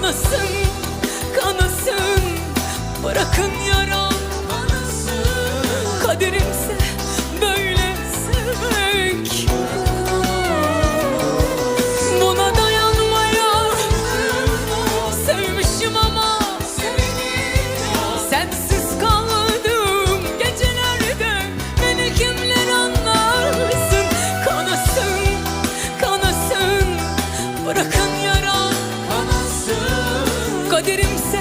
Kanasın, kanasın Bırakın yaram Kaderimse böyle sevmek Buna dayanmaya Sevmişim ama Sensiz kaldım. Gecelerde Beni kimler anlarsın? Kanasın, kanasın Bırakın Kaderimse